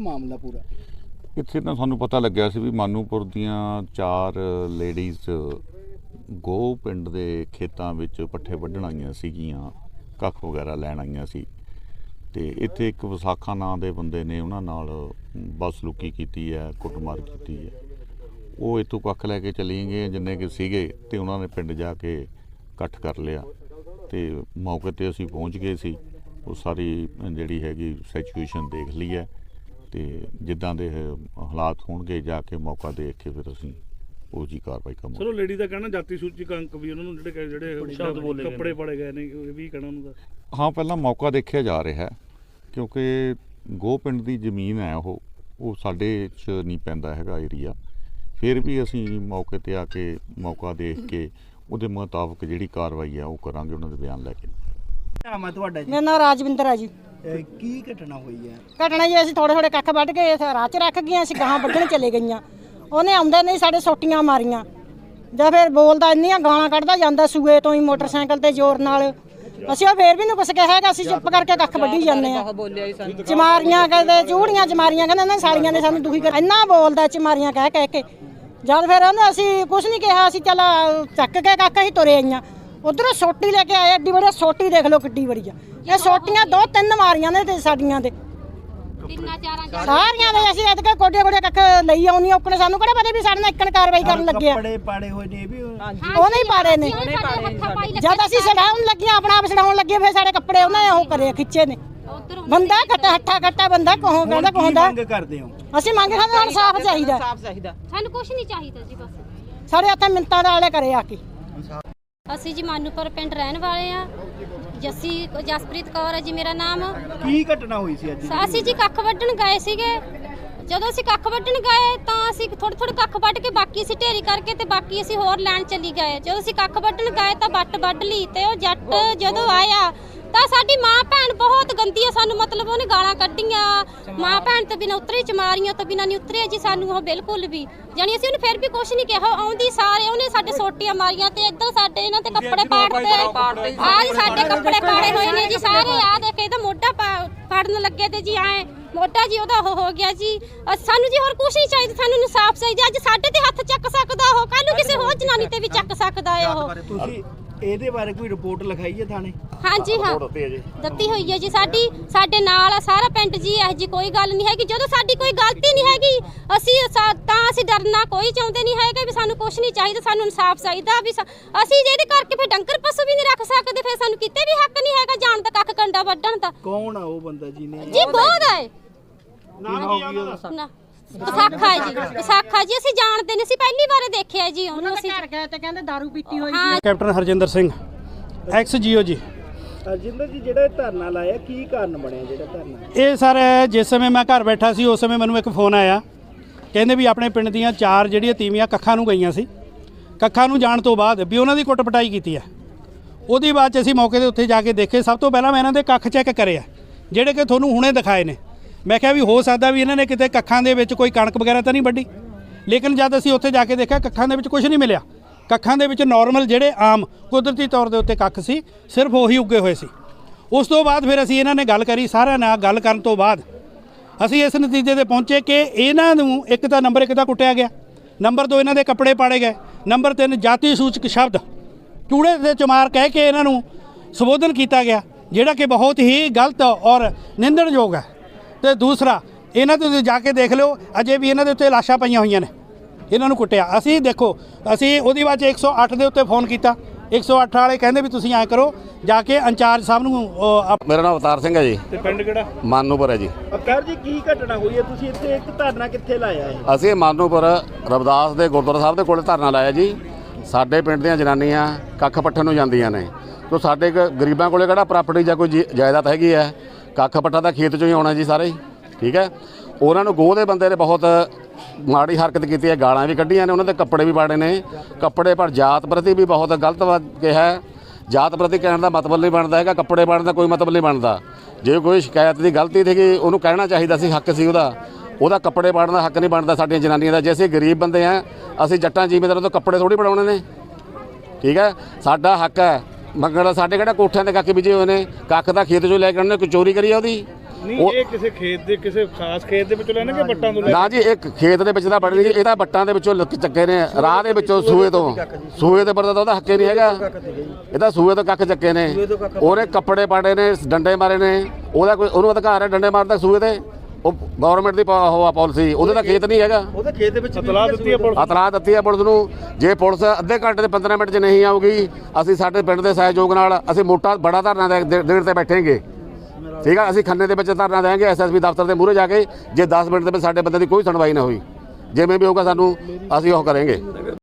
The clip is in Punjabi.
ਮਾਮਲਾ ਪੂਰਾ। ਇੱਥੇ ਤਾਂ ਸਾਨੂੰ ਪਤਾ ਲੱਗਿਆ ਸੀ ਵੀ ਮਾਨੂਪੁਰ ਦੀਆਂ ਚਾਰ ਲੇਡੀਜ਼ ਗੋ ਪਿੰਡ ਦੇ ਖੇਤਾਂ ਵਿੱਚ ਪੱਠੇ ਵੱਢਣ ਆਈਆਂ ਸੀਗੀਆਂ, ਕੱਖ ਵਗੈਰਾ ਲੈਣ ਆਈਆਂ ਸੀ। ਤੇ ਇੱਥੇ ਇੱਕ ਵਿਸਾਖਾ ਨਾਂ ਦੇ ਬੰਦੇ ਨੇ ਉਹਨਾਂ ਨਾਲ ਬਸ ਲੁਕੀ ਕੀਤੀ ਹੈ, ਕੁੱਟਮਾਰ ਕੀਤੀ ਹੈ। ਉਹ ਇੱਥੋਂ ਕੱਖ ਲੈ ਕੇ ਚਲੀ ਗਏ ਜਿੰਨੇ ਕਿ ਸੀਗੇ, ਤੇ ਉਹਨਾਂ ਨੇ ਪਿੰਡ ਜਾ ਕੇ ਇਕੱਠ ਕਰ ਲਿਆ। ਤੇ ਮੌਕੇ ਤੇ ਅਸੀਂ ਪਹੁੰਚ ਗਏ ਸੀ। ਉਹ ਸਾਰੀ ਜਿਹੜੀ ਹੈਗੀ ਸਿਚੁਏਸ਼ਨ ਦੇਖ ਲਈ ਹੈ। ਤੇ ਜਿੱਦਾਂ ਦੇ ਹਾਲਾਤ ਹੋਣਗੇ ਜਾ ਕੇ ਮੌਕਾ ਦੇਖ ਕੇ ਫਿਰ ਅਸੀਂ ਉਹ ਜੀ ਕਾਰਵਾਈ ਕਰਾਂਗੇ। ਚਲੋ ਲੇਡੀ ਦਾ ਕਹਿਣਾ ਜਾਤੀ ਸੂਚਕ ਅੰਕ ਵੀ ਉਹਨਾਂ ਨੂੰ ਜਿਹੜੇ ਜਿਹੜੇ। ਕੱਪੜੇ ਪਾੜੇ ਗਏ ਨੇ ਇਹ ਵੀ ਕਹਿਣਾ ਉਹਨਾਂ ਦਾ। ਹਾਂ ਪਹਿਲਾਂ ਮੌਕਾ ਦੇਖਿਆ ਜਾ ਰਿਹਾ ਹੈ ਕਿਉਂਕਿ ਗੋ ਪਿੰਡ ਦੀ ਜ਼ਮੀਨ ਹੈ ਉਹ ਉਹ ਸਾਡੇ ਚ ਨਹੀਂ ਪੈਂਦਾ ਹੈਗਾ ਏਰੀਆ ਫਿਰ ਵੀ ਅਸੀਂ ਮੌਕੇ ਤੇ ਆ ਕੇ ਮੌਕਾ ਦੇਖ ਕੇ ਉਹਦੇ ਮੁਤਾਬਕ ਜਿਹੜੀ ਕਾਰਵਾਈ ਹੈ ਉਹ ਕਰਾਂਗੇ ਉਹਨਾਂ ਦੇ ਬਿਆਨ ਲੈ ਕੇ। ਨਾਮ ਹੈ ਤੁਹਾਡਾ ਜੀ? ਮੇਰਾ ਨਾਮ ਰਾਜਵਿੰਦਰ ਆ ਜੀ। ਇਹ ਕੀ ਘਟਨਾ ਹੋਈ ਹੈ? ਘਟਨਾ ਜੀ ਅਸੀਂ ਥੋੜੇ ਥੋੜੇ ਕੱਖ ਵੱਢ ਕੇ ਇਸ ਰਾਹ 'ਚ ਰੱਖ ਗਈਆਂ ਅਸੀਂ ਗਾਹਾਂ ਵੱਢਣ ਚਲੇ ਗਈਆਂ। ਉਹਨੇ ਆਉਂਦੇ ਨਹੀਂ ਸਾਡੇ ਸੋਟੀਆਂ ਮਾਰੀਆਂ। ਜਾਂ ਫਿਰ ਬੋਲਦਾ ਇੰਨੀਆਂ ਗਾਲਾਂ ਕੱਢਦਾ ਜਾਂਦਾ ਸੂਏ ਤੋਂ ਹੀ ਮੋਟਰਸਾਈਕਲ ਤੇ ਜ਼ੋਰ ਨਾਲ। ਅਸੀਂ ਉਹ ਫੇਰ ਵੀ ਨਹੀਂ ਕੁਛ ਕਿਹਾ ਹੈਗਾ ਅਸੀਂ ਚੁੱਪ ਕਰਕੇ ਕੱਖ ਵੱਢੀ ਜਾਂਦੇ ਆ ਚਮਾਰੀਆਂ ਕਹਿੰਦੇ ਚੂੜੀਆਂ ਚਮਾਰੀਆਂ ਕਹਿੰਦੇ ਨਾ ਸਾਲੀਆਂ ਨੇ ਸਾਨੂੰ ਦੁਖੀ ਕਰ ਇੰਨਾ ਬੋਲਦਾ ਚਮਾਰੀਆਂ ਕਹਿ ਕਹਿ ਕੇ। ਜਦ ਫਿਰ ਉਹਨੇ ਅਸੀਂ ਕੁਛ ਨਹੀਂ ਕਿਹਾ ਅਸੀਂ ਚੱਲ ਚੱਕ ਕੇ ਕੱਖ ਅਸੀਂ ਤੁਰੇ ਆਈਆਂ। ਉਧਰੋਂ ਸੋਟੀ ਲੈ ਕੇ ਆਏ ਏਡੀ ਬੜੀ ਸੋਟੀ ਦੇਖ ਲਓ ਕਿੱਡੀ ਬੜੀ ਆ ਇਹ ਸੋਟੀਆਂ ਦੋ ਤਿੰਨ ਮਾਰੀਆਂ ਨੇ ਤੇ ਸਾਡੀਆਂ ਦੇ। ਤਿੰਨਾਂ ਚਾਰਾਂ ਚਾਰਾਂ। ਸਾਰੀਆਂ ਦੇ ਅਸੀਂ ਇਹਦੇ ਕੋਡੇ ਕੋਡੇ ਕੱਖ ਲਈ ਆਉਣੀ ਔਕਣੇ ਸਾਨੂੰ ਕਿਹੜਾ ਪਤਾ ਵੀ ਸਾਡੇ ਨਾਲ ਇੱਕਣ ਕਾਰਵਾਈ ਕਰਨ ਲੱਗੇ ਆ। ਕੱਪੜੇ ਪਾੜੇ ਹੋਏ ਨੇ ਇਹ ਵੀ ਉਹਨੇ ਹੀ ਪਾੜੇ ਨੇ। ਜਦ ਅਸੀਂ ਛਡਾਉਣ ਲੱਗੀਆਂ ਆਪਣਾ ਆਪ ਛਡਾਉਣ ਲੱਗੇ ਫਿਰ ਸਾਡੇ ਕੱਪੜੇ ਉਹਨਾਂ ਨੇ ਉਹ ਕਰੇ ਖਿੱਚੇ ਨੇ। ਬੰਦਾ ਘੱਟਾ ਹੱਠਾ ਘੱਟਾ ਬੰਦਾ ਕਹੋ ਕਹਿੰਦਾ ਕਹੋਂਦਾ ਮੰਗ ਕਰਦੇ ਹੋ? ਅਸੀਂ ਮੰਗ ਖਾਂਦੇ ਹਾਂ ਸਾਫ਼ ਚਾਹੀਦਾ। ਸਾਨੂੰ ਕੁਝ ਨਹੀਂ ਚਾਹੀਦਾ ਜੀ ਬਸ। ਸਾਡੇ ਹੱਥਾਂ ਮਿੰਤਾਂ ਦਾ ਵਾਲੇ ਕਰੇ ਆ ਕੇ। ਅਸੀਂ ਜੀ ਮਾਨੂਪੁਰ ਪਿੰਡ ਰਹਿਣ ਵਾਲੇ ਆ ਜੱਸੀ ਜਸਪ੍ਰੀਤ ਕੌਰ ਹੈ ਜੀ ਮੇਰਾ ਨਾਮ। ਕੀ ਘਟਨਾ ਹੋਈ ਸੀ ਅੱਜ ਅਸੀਂ ਜੀ ਕੱਖ ਵੱਢਣ ਗਏ ਸੀਗੇ। ਜਦੋਂ ਅਸੀਂ ਕੱਖ ਵੱਢਣ ਗਏ ਤਾਂ ਅਸੀਂ ਥੋੜੇ ਥੋੜੇ ਕੱਖ ਵੱਢ ਕੇ ਬਾਕੀ ਅਸੀਂ ਢੇਰੀ ਕਰਕੇ ਤੇ ਬਾਕੀ ਅਸੀਂ ਹੋਰ ਲੈਣ ਚੱਲੀ ਗਏ। ਜਦੋਂ ਅਸੀਂ ਕੱਖ ਵੱਢਣ ਗਏ ਤਾਂ ਵੱਟ ਵੱਢ ਲਈ ਤੇ ਉਹ ਜੱਟ ਜਦੋਂ ਆਇਆ ਤਾਂ ਸਾਡੀ ਮਾਂ ਭੈਣ ਬਹੁਤ ਗੰਦੀ ਆ ਸਾਨੂੰ ਮਤਲਬ ਉਹਨੇ ਗਾਲਾਂ ਕੱਢੀਆਂ। ਮਾਂ ਭੈਣ ਤੋਂ ਬਿਨਾਂ ਉਤਰੀ ਚਮਾਰੀਆਂ ਤੋਂ ਬਿਨਾਂ ਨਹੀਂ ਉਤਰਿਆ ਜੀ ਸਾਨੂੰ ਉਹ ਬਿਲਕੁਲ ਵੀ। ਜਾਣੀ ਅਸੀਂ ਉਹਨੂੰ ਫਿਰ ਵੀ ਕੁਝ ਨਹੀਂ ਕਿਹਾ ਆਉਂਦੀ ਸਾਰੇ ਉਹਨੇ ਸਾਡੇ ਸੋਟੀਆਂ ਮਾਰੀਆਂ ਤੇ ਇੱਧਰ ਸਾਡੇ ਇਹਨਾਂ ਤੇ ਕੱਪੜੇ ਪਾੜਦੇ। ਆਹ ਜੀ ਸਾਡੇ ਕੱਪੜੇ ਪਾੜੇ ਹੋਏ ਨੇ ਜੀ ਸਾਰੇ ਆ ਦੇਖ ਇਹਦਾ ਮੋਢਾ ਫੜਨ ਲੱਗੇ ਤੇ ਜੀ ਐ ਮੋਢਾ ਜੀ ਉਹਦਾ ਉਹ ਹੋ ਗਿਆ ਜੀ। ਸਾਨੂੰ ਜੀ ਹੋਰ ਕੁਝ ਨਹੀਂ ਚਾਹੀਦਾ ਸਾਨੂੰ ਇਨਸਾਫ ਚਾਹੀਦਾ। ਅੱਜ ਸਾਡੇ ਤੇ ਹੱਥ ਚੱਕ ਸਕਦਾ ਉਹ ਕੱਲ ਨੂੰ ਕਿਸੇ ਹੋਰ ਜਨਾਨੀ ਤੇ ਵੀ ਚੱਕ ਸਕਦਾ ਹੈ ਉਹ। ਤੁਸੀਂ ਇਹਦੇ ਬਾਰੇ ਕੋਈ ਰਿਪੋਰਟ ਲਿਖਾਈ ਹੈ ਥਾਣੇ? ਹਾਂਜੀ ਹਾਂ। ਦਿੱਤੀ ਹੋਈ ਹੈ ਜੀ। ਸਾਡੀ ਸਾਡੇ ਨਾਲ ਆ ਸਾਰਾ ਪਿੰਡ ਜੀ ਇਹ ਜੀ ਕੋਈ ਗੱਲ ਨਹੀਂ ਹੈਗੀ। ਜਦੋਂ ਸਾਡੀ ਕੋਈ ਗਲਤੀ ਨਹੀਂ ਹੈਗੀ ਅਸੀਂ ਸਾ- ਤਾਂ ਅਸੀਂ ਡਰਨਾ ਕੋਈ ਚਾਹੁੰਦੇ ਨਹੀਂ ਹੈਗੇ ਵੀ ਸਾਨੂੰ ਕੁਝ ਨਹੀਂ ਚਾਹੀਦਾ ਸਾਨੂੰ ਇਨਸਾਫ ਚਾਹੀਦਾ ਵੀ ਸਾ- ਅਸੀਂ ਜਿਹਦੇ ਕਰਕੇ ਫਿਰ ਡੰਗਰ ਪਸ਼ੂ ਵੀ ਨਹੀਂ ਰੱਖ ਸਕਦੇ ਫਿਰ ਸਾਨੂੰ ਕਿਤੇ ਵੀ ਹੱਕ ਨਹੀਂ ਹੈਗਾ ਜਾਣ ਦਾ ਕੱਖ ਕੰਡਾ ਵੱਢਣ ਦਾ। ਕੌਣ ਆ ਉਹ ਬੰਦਾ ਜੀ ਨੇ ਜੀ ਬਹੁਤ ਹੈ ਨਾ। ਵਿਸਾਖਾ ਹੈ ਜੀ ਵਿਸਾਖਾ ਜੀ ਅਸੀਂ ਜਾਣਦੇ ਨਹੀਂ ਸੀ ਪਹਿਲੀ ਵਾਰ ਦੇਖਿਆ ਜੀ ਉਹਨੂੰ ਅਸੀਂ ਘਰ ਗਏ ਤੇ ਕਹਿੰਦੇ दारू ਪੀਤੀ ਹੋਈ ਹਾਂ। Captain Harjinder Singh ex GOG. Ajinder ji ਜਿਹੜਾ ਇਹ ਧਰਨਾ ਲਾਇਆ ਕੀ ਕਾਰਨ ਬਣਿਆ ਜਿਹੜਾ ਧਰਨਾ? ਇਹ ਸਰ ਜਿਸ ਸਮੇਂ ਮੈਂ ਘਰ ਬੈਠਾ ਸੀ ਉਸ ਸਮੇਂ ਮੈਨੂੰ ਇੱਕ ਫੋਨ ਆਇਆ। ਕਹਿੰਦੇ ਵੀ ਆਪਣੇ ਪਿੰਡ ਦੀਆਂ ਚਾਰ ਜਿਹੜੀਆਂ ਤੀਵੀਆਂ ਕੱਖਾਂ ਨੂੰ ਗਈਆਂ ਸੀ। ਕੱਖਾਂ ਨੂੰ ਜਾਣ ਤੋਂ ਬਾਅਦ ਵੀ ਉਹਨਾਂ ਦੀ ਕੁੱਟ ਪਟਾਈ ਕੀਤੀ ਹੈ ਉਹਦੀ ਬਾਅਦ 'ਚ ਅਸੀਂ ਮੌਕੇ ਦੇ ਉੱਤੇ ਜਾ ਕੇ ਦੇਖੇ। ਸਭ ਤੋਂ ਪਹਿਲਾਂ ਮੈਂ ਇਹਨਾਂ ਦੇ ਕੱਖ ਚੈੱਕ ਕਰੇ ਆ ਜਿਹੜੇ ਕਿ ਤੁਹਾਨੂੰ ਹੁਣੇ ਦਿਖਾਏ ਨੇ। ਮੈਂ ਕਿਹਾ ਵੀ ਹੋ ਸਕਦਾ ਵੀ ਇਹਨਾਂ ਨੇ ਕਿਤੇ ਕੱਖਾਂ ਦੇ ਵਿੱਚ ਕੋਈ ਕਣਕ ਵਗੈਰਾ ਤਾਂ ਨਹੀਂ ਵੱਢੀ। ਲੇਕਿਨ ਜਦ ਅਸੀਂ ਉੱਥੇ ਜਾ ਕੇ ਦੇਖਿਆ ਕੱਖਾਂ ਦੇ ਵਿੱਚ ਕੁਝ ਨਹੀਂ ਮਿਲਿਆ। ਕੱਖਾਂ ਦੇ ਵਿੱਚ ਨਾਰਮਲ ਜਿਹੜੇ ਆਮ ਕੁਦਰਤੀ ਤੌਰ ਦੇ ਉੱਤੇ ਕੱਖ ਸੀ, ਸਿਰਫ ਉਹੀ ਉੱਗੇ ਹੋਏ ਸੀ। ਉਸ ਤੋਂ ਬਾਅਦ ਫਿਰ ਅਸੀਂ ਇਹਨਾਂ ਨੇ ਗੱਲ ਕਰੀ, ਸਾਰਿਆਂ ਨਾਲ ਗੱਲ ਕਰਨ ਤੋਂ ਬਾਅਦ ਅਸੀਂ ਇਸ ਨਤੀਜੇ ਤੇ ਪਹੁੰਚੇ ਕਿ ਇਹਨਾਂ ਨੂੰ ਇੱਕ ਤਾਂ ਨੰਬਰ ਇੱਕ ਤਾਂ ਕੁੱਟਿਆ ਗਿਆ। ਨੰਬਰ 2 ਇਹਨਾਂ ਦੇ ਕੱਪੜੇ ਪਾੜੇ ਗਏ। ਨੰਬਰ 3 ਜਾਤੀ ਸੂਚਕ ਸ਼ਬਦ। ਚੂੜੇ ਤੇ ਚਮਾਰ ਕਹਿ ਕੇ ਇਹਨਾਂ ਨੂੰ ਸੰਬੋਧਨ ਕੀਤਾ ਗਿਆ, ਜਿਹੜਾ ਕਿ ਬਹੁਤ ਹੀ ਗਲਤ ਔਰ ਨਿੰਦਣਯੋਗ ਹੈ। ਤੇ ਦੂਸਰਾ ਇਹਨਾਂ ਤੇ ਜਾ ਕੇ ਦੇਖ ਲਿਓ ਅਜੇ ਵੀ ਇਹਨਾਂ ਦੇ ਉੱਤੇ ਲਾਸ਼ਾਂ ਪਈਆਂ ਹੋਈਆਂ ਨੇ। ਇਹਨਾਂ ਨੂੰ ਕੁੱਟਿਆ। ਅਸੀਂ ਦੇਖੋ ਅਸੀਂ ਉਹਦੀ ਬਾਅਦ 'ਚ 108 ਦੇ ਉੱਤੇ ਫੋਨ ਕੀਤਾ। 108 ਵਾਲੇ ਕਹਿੰਦੇ ਵੀ ਤੁਸੀਂ ਐਂ ਕਰੋ ਜਾ ਕੇ ਇੰਚਾਰਜ ਸਾਹਿਬ ਨੂੰ ਮੇਰਾ ਨਾਮ ਅਵਤਾਰ ਸਿੰਘ ਹੈ ਜੀ। ਤੇ ਪਿੰਡ ਕਿਹੜਾ? ਮਾਨੂਪੁਰ ਹੈ ਜੀ। ਅਬਕਾਰ ਜੀ ਕੀ ਘਟਨਾ ਹੋਈ ਹੈ? ਤੁਸੀਂ ਇੱਥੇ ਇੱਕ ਧਰਨਾ ਕਿੱਥੇ ਲਾਇਆ ਹੈ? ਅਸੀਂ ਮਾਨੂਪੁਰ ਰਵਿਦਾਸ ਦੇ ਗੁਰਦੁਆਰਾ ਸਾਹਿਬ ਦੇ ਕੋਲੇ ਧਰਨਾ ਲਾਇਆ ਜੀ। ਸਾਡੇ ਪਿੰਡ ਦੀਆਂ ਜਨਾਨੀਆਂ ਕੱਖ ਪੱਠਣ ਨੂੰ ਜਾਂਦੀਆਂ ਨੇ। ਤੋ ਸਾਡੇ ਗਰੀਬਾਂ ਕੋਲੇ ਕਿਹੜਾ ਪ੍ਰਾਪਰਟੀ ਜਾਂ ਕੋਈ ਜਾਇਦਾਦ ਹੈਗੀ ਹੈ? ਕੱਖ ਪੱਠਾ ਦਾ ਖੇਤ ਚੋਂ ਹੀ ਆਉਣਾ ਜੀ ਸਾਰੇ ਠੀਕ ਹੈ? ਉਹਨਾਂ ਨੂੰ ਗੋਹ ਦੇ ਬੰਦੇ ਨੇ ਬਹੁਤ ਮਾੜੀ ਹਰਕਤ ਕੀਤੀ ਹੈ, ਗਾਲਾਂ ਵੀ ਕੱਢੀਆਂ ਨੇ, ਉਹਨਾਂ ਦੇ ਕੱਪੜੇ ਵੀ ਪਾੜੇ ਨੇ, ਕੱਪੜੇ ਪਰ ਜਾਤ ਪ੍ਰਤੀ ਵੀ ਬਹੁਤ ਗਲਤ ਵਾ- ਕਿਹਾ ਜਾਤ ਪ੍ਰਤੀ ਕਹਿਣ ਦਾ ਮਤਲਬ ਨਹੀਂ ਬਣਦਾ ਹੈਗਾ, ਕੱਪੜੇ ਪਾੜਨ ਦਾ ਕੋਈ ਮਤਲਬ ਨਹੀਂ ਬਣਦਾ। ਜੇ ਕੋਈ ਸ਼ਿਕਾਇਤ ਦੀ ਗਲਤੀ ਸੀਗੀ, ਉਹਨੂੰ ਕਹਿਣਾ ਚਾਹੀਦਾ ਸੀ, ਹੱਕ ਸੀ ਉਹਦਾ। ਉਹਦਾ ਕੱਪੜੇ ਪਾੜਨ ਦਾ ਹੱਕ ਨਹੀਂ ਬਣਦਾ ਸਾਡੀਆਂ ਜਨਾਨੀਆਂ ਦਾ। ਜੇ ਅਸੀਂ ਗਰੀਬ ਬੰਦੇ ਆ, ਅਸੀਂ ਜੱਟਾਂ ਜ਼ਿਮੀਂਦਾਰਾਂ ਤੋਂ ਕੱਪੜੇ ਥੋੜੀ ਬਣਾਉਣੇ ਨੇ। ਠੀਕ ਹੈ? ਸਾਡਾ ਹੱਕ ਹੈ ਮੰਗਣ ਦਾ ਸਾਡੇ ਕਿਹੜਾ ਕੋਠਿਆਂ ਦੇ ਕੱਖ ਵਿਜੇ ਹੋਏ ਨੇ? ਕੱਖ ਦਾ ਖੇਤ ਚੋਂ ਲੈ ਕੇ ਆਉਣੇ ਕੋਈ ਚੋਰੀ ਕਰੀ ਆ ਉਹਦੀ? ਨਹੀਂ ਇਹ ਕਿਸੇ ਖੇਤ ਦੇ ਕਿਸੇ ਖਾਸ ਖੇਤ ਦੇ ਵਿੱਚੋਂ ਲੈਣਾ ਕਿ ਵੱਟਾਂ ਤੋਂ ਲੈ ਨਾ ਜੀ ਇੱਕ ਖੇਤ ਦੇ ਵਿੱਚ ਬੜੀ ਨਹੀਂ ਇਹ ਤਾਂ ਬੱਟਾਂ ਦੇ ਵਿੱਚੋਂ ਲੱਕ ਚੱਕੇ ਨੇ ਰਾਹ ਦੇ ਵਿੱਚੋਂ ਸੂਏ ਤੋਂ। ਸੂਏ ਦੇ ਪਰਦਾ ਤਾਂ ਉਹਦਾ ਹੱਕੇ ਨਹੀਂ ਹੈਗਾ। ਇਹ ਤਾਂ ਸੂਏ ਤੋਂ ਕੱਖ ਚੱਕੇ ਨੇ। ਉਹਨੇ ਕੱਪੜੇ ਪਾੜੇ ਨੇ ਡੰਡੇ ਮਾਰੇ ਨੇ। ਉਹਦਾ ਕੋਈ ਉਹਨੂੰ ਅਧਿਕਾਰ ਹੈ ਡੰਡੇ ਮਾਰਦਾ ਸੂਏ ਤੇ? ਉਹ ਗਵਰਨਮੈਂਟ ਦੀ ਪਾ- ਉਹ ਆ ਪਾਲਿਸੀ ਉਹਦੇ ਤਾਂ ਖੇਤ ਨਹੀਂ ਹੈਗਾ। ਉਹਦੇ ਖੇਤ ਦੇ ਵਿੱਚ ਇਤਲਾਹ ਦਿੱਤੀ ਹੈ ਪੁਲਿਸ ਇਤਲਾਹ ਦਿੱਤੀ ਹੈ ਪੁਲਿਸ ਨੂੰ। ਜੇ ਪੁਲਿਸ ਅੱਧੇ ਘੰਟੇ ਤੇ 15 ਮਿੰਟ 'ਚ ਨਹੀਂ ਆਊਗੀ ਅਸੀਂ ਸਾਡੇ ਪਿੰਡ ਦੇ ਸਹਿਯੋਗ ਨਾਲ ਅਸੀਂ ਮੋਟਾ ਬੜਾ ਧਰਨਾ ਦੇ ਦੇ- ਦੇਣ ਤੇ ਬੈਠेंगे ਠੀਕ ਆ? ਅਸੀਂ ਖੰਨੇ ਦੇ ਵਿੱਚ ਧਰਨਾ ਦੇਵਾਂਗੇ ਐਸਐਸਪੀ ਦਫ਼ਤਰ ਦੇ ਮੂਹਰੇ ਜਾ ਕੇ ਜੇ 10 ਮਿੰਟ ਦੇ ਵਿੱਚ ਸਾਡੇ ਬੰਦੇ ਦੀ ਕੋਈ ਸੁਣਵਾਈ ਨਾ ਹੋਈ। ਜਿਵੇਂ ਵੀ ਹੋਊਗਾ ਸਾਨੂੰ ਅਸੀਂ ਉਹ ਕਰਾਂਗੇ।